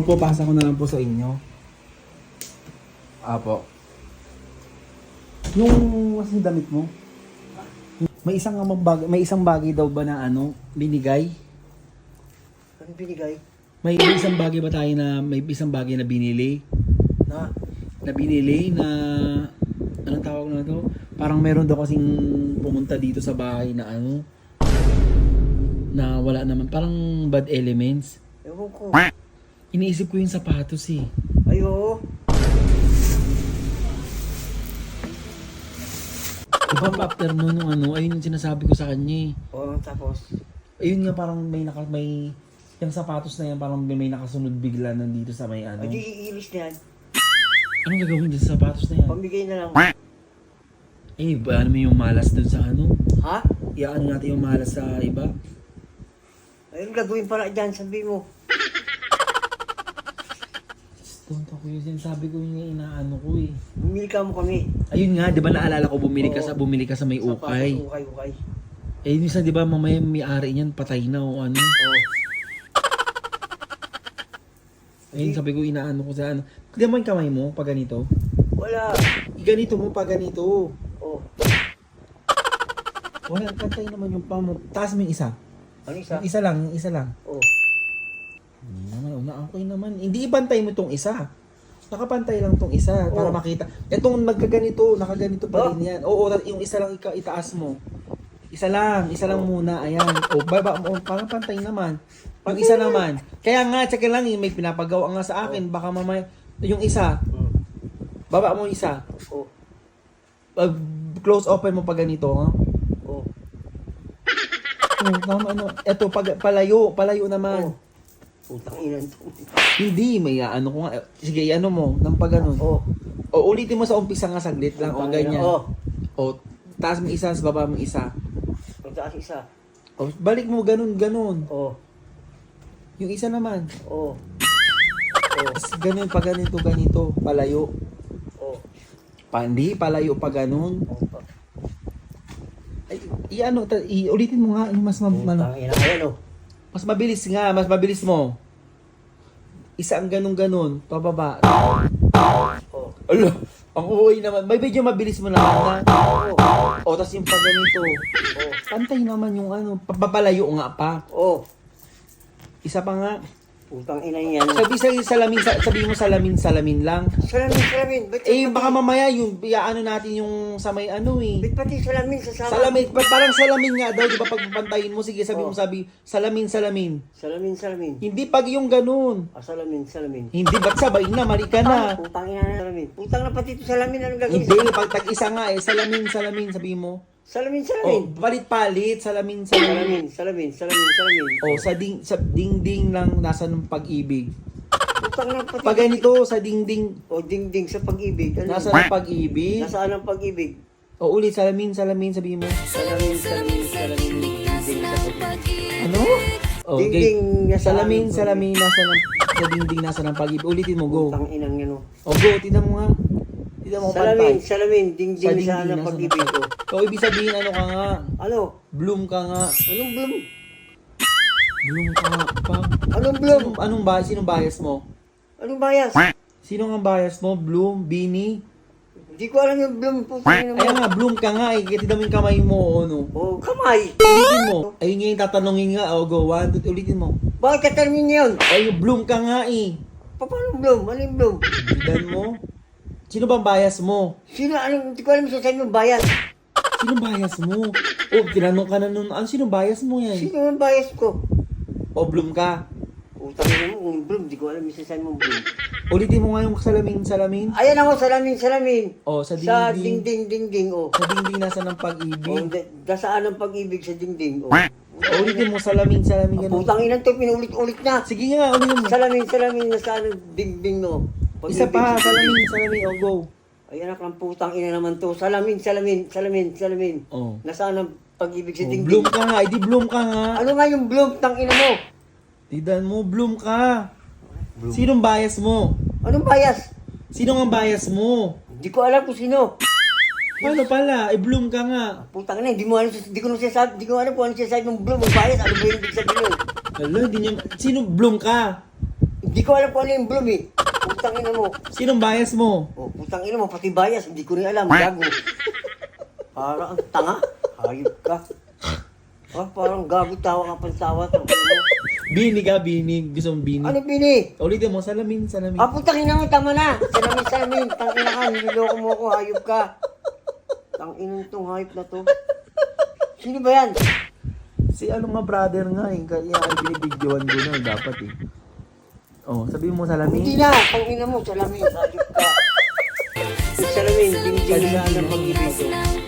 Ako po, pasa ko na lang po sa inyo. Apo. Yung kasi damit mo, may isang bagay, may isang bagay daw ba na ano, binigay? Ano binigay? May isang bagay ba tayo na may isang bagay na binili? Na, Na binili na anong tawag na to? Parang meron daw kasing pumunta dito sa bahay na ano na wala naman parang bad elements. ewan ko. Iniisip ko yung sapatos eh. Ay, oo. Diba after nun nung ano, ayun yung sinasabi ko sa kanya eh. Oo, tapos. Ayun nga parang may naka, may yung sapatos na yan parang may, nakasunod bigla nandito sa may ano. Ay, di iilis na yan. Anong gagawin dyan sa sapatos na yan? Pamigay na lang. Eh, ba ano mo yung malas dun sa ano? Ha? Iyaan natin yung malas sa iba. Ayun, gagawin pala dyan, sabi mo. Don't ako yung sinasabi ko yung inaano ko eh. Bumili ka mo kami. Ayun nga, di ba naalala ko bumili ka sa bumili ka sa may ukay. Ukay, ukay. Eh, minsan di ba mamaya may ari niyan patay na o ano. Oo. Ayun sabi ko inaano ko sa ano. Hindi mo yung kamay mo pag ganito. Wala. Ganito mo pag ganito. Oo. Wala, pantay naman yung pamo. Taas mo yung isa. Ano isa? Yung isa lang, yung isa lang. Oo. Naman, una okay naman. Hindi ibantay mo tong isa. Nakapantay lang tong isa para Oo. makita. Itong nagkaganito, nakaganito pa Oh. rin yan. Oo, yung isa lang ika, itaas mo. Isa lang, isa lang muna, ayan. O, baba mo, parang pantay naman. Yung isa naman. Kaya nga, tsaka lang, yung may pinapagawa nga sa akin, baka mamaya, yung isa, baba mo yung isa. Oo. Pag close open mo pag ganito, ha? Oo. Oh, tama, ano. Eto, pag, palayo, palayo naman. Putang ina to. Hindi, may ano ko nga. Sige, ano mo, nang pag ganun. Oo. O, ulitin mo sa umpisa nga saglit lang, o ganyan. Oo. O, taas mo isa, sa baba mo isa. Pagtaas isa. O, balik mo ganun, ganun. Oo. Yung isa naman. Oo. Tapos ganun, pag ganito, ganito, palayo. Oo. Pa, hindi, palayo pa ganun. Ay, i, ano, ta, i, ulitin mo nga, yung mas, ma, ano, Putang ina. Ayan o. mas mabilis nga, mas mabilis mo. Isa ang ganun, ganun, pababa. Oo. Ala, ang uwi naman. May medyo mabilis mo na. Oo. O, tas yung pag ganito. Oo. Pantay naman yung ano, papapalayo nga pa. Oo. Isa pa nga. Putang ina yan. Sabi sa salamin, sa, sabi mo salamin, salamin lang. Salamin, salamin. Ba't Eh, pati- baka mamaya yung, ano natin yung sa may ano eh. Ba't pati salamin sa sama? Salamin, pa- parang salamin nga daw, di ba pag papantayin mo, sige sabi mo Oh. sabi, salamin, salamin. Salamin, salamin. Hindi pag yung ganun. Ah, salamin, salamin. Hindi, ba't sabay na, mali ka na. Putang ina na salamin. Putang na pati ito salamin. Anong gagawin? Hindi, pag tag-isa nga eh, salamin, salamin, sabi mo. Salamin, Oh, salamin. palit-palit, salamin, salamin. Salamin, salamin, salamin, salamin. Oh, sa ding sa dingding lang nasa ng pag-ibig. Putang na pati. Pag ganito sa dingding O ding-ding sa pag-ibig. Ano? nasa ng pag-ibig. Nasaan ang pag-ibig? O ulit salamin, salamin sabi mo. Salamin, salamin, salamin. Ding-ding sa pag-ibig. Ano? Oh, Dingding nasa salamin, salamin nasa ng sa dingding nasa ng pag-ibig. Ulitin mo, go. Putang inang yan o. O go, tingnan mo nga. Tingnan mo Salamin, pantay. salamin. Sa Ding-ding sa dingding ano nasa pag-ibig ko. O ibig sabihin ano ka nga? Ano? Bloom ka nga. Anong bloom? Bloom ka nga. Pa. Anong bloom? Sinong, anong bias? Sinong bias mo? Anong bias? Sino ang bias mo? Bloom, Bini? Hindi ko alam yung bloom. Mo. Ayan nga, bloom ka nga eh. Kaya tignan mo yung kamay mo, ano. O, kamay. Ulitin mo. Ayun nga yung tatanungin nga. O, go. One, two, ulitin mo. Bakit katanungin niya yun? Ay, bloom ka nga eh. Pa- Paano bloom? Ano yung bloom? Tignan mo. Sino bang bias mo? Sino? Anong, hindi ko alam sa sa'yo yung bias. Sino bias mo? Oh, tinanong ka na nun. Ano, sino bias mo yan? Sino yung bias ko? O, bloom ka. Utang mo kung bloom. Hindi ko alam sa sa'yo yung bloom. Ulitin mo nga yung salamin, salamin. Ayan ako, salamin, salamin. O, sa Sa dingding. ding-ding, ding-ding, oh. Sa dingding nasa ng pag-ibig. da- dasaan ang pag-ibig sa ding-ding, oh. O, ulitin mo, salamin, salamin. Ang Ganun. putang ina to, pinulit-ulit na. Sige nga, ulitin mo. Salamin, salamin, nasaan ang ding-ding, no. Isa pa, sa salamin, salamin. O, go. Ay, anak ng putang ina naman to. Salamin, salamin, salamin, salamin. O. Nasaan ang pag-ibig sa O, ding-ding? bloom ka nga. Hindi bloom ka nga. Ano nga yung bloom, tang ina mo? Tignan mo, bloom ka. Sinong bias mo? Anong bias? Sino ang bias mo? Hindi ko alam kung sino. Paano pala? Eh, bloom ka nga. Putang ina, hindi mo alam, hindi ko nung sinasabi, hindi ko alam kung ano sinasabi ng bloom, ang bias, ano ba yung ibig sabihin yun? Hala, hindi niya... Sino bloom ka? Hindi ko alam kung ano yung bloom eh. Putang ina mo. Sinong bias mo? Oh, putang ina mo, pati bias, hindi ko rin alam. Gago. Parang ang tanga. Hayop ka. Ah, parang gago tawa ka pantawa. Tang ina mo. Binig ah, binig. Gusto mong binig? Ano bini? Ulitin mo, salamin, salamin. Ah, putang ina mo, tama na. Salamin, salamin. Tang ina ka, niloloko mo ako, hayop ka. Tang ina tong hayop na to. Sino ba yan? Si ano nga brother nga eh. Kaya ay binibidyoan ko na dapat eh. Oh, sabihin mo salamin. Hindi na, tang ina mo, salamin, hayop ka. Salamin, binigyan na ng pag-ibig ko.